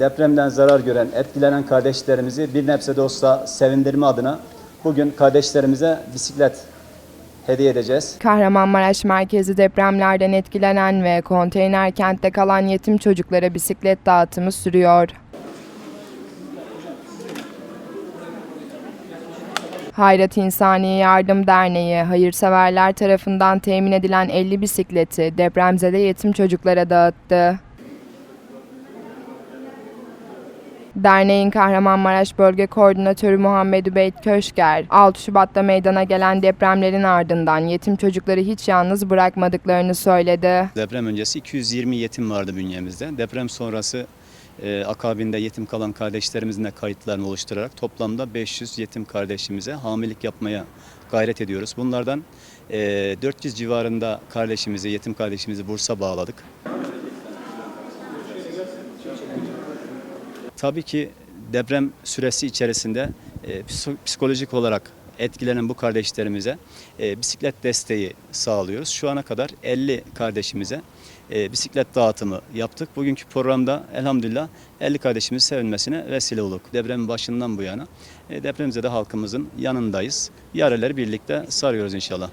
Depremden zarar gören, etkilenen kardeşlerimizi bir nebze de olsa sevindirme adına bugün kardeşlerimize bisiklet hediye edeceğiz. Kahramanmaraş merkezi depremlerden etkilenen ve konteyner kentte kalan yetim çocuklara bisiklet dağıtımı sürüyor. Hayrat İnsani Yardım Derneği hayırseverler tarafından temin edilen 50 bisikleti depremzede yetim çocuklara dağıttı. Derneğin Kahramanmaraş Bölge Koordinatörü Muhammed Übeyt Köşker, 6 Şubat'ta meydana gelen depremlerin ardından yetim çocukları hiç yalnız bırakmadıklarını söyledi. Deprem öncesi 220 yetim vardı bünyemizde. Deprem sonrası e, akabinde yetim kalan kardeşlerimizin de kayıtlarını oluşturarak toplamda 500 yetim kardeşimize hamilelik yapmaya gayret ediyoruz. Bunlardan e, 400 civarında kardeşimizi, yetim kardeşimizi Bursa bağladık. Tabii ki deprem süresi içerisinde e, psiko- psikolojik olarak etkilenen bu kardeşlerimize e, bisiklet desteği sağlıyoruz. Şu ana kadar 50 kardeşimize e, bisiklet dağıtımı yaptık. Bugünkü programda elhamdülillah 50 kardeşimiz sevinmesine vesile olduk. Depremin başından bu yana e, depremzede halkımızın yanındayız. Yareleri birlikte sarıyoruz inşallah.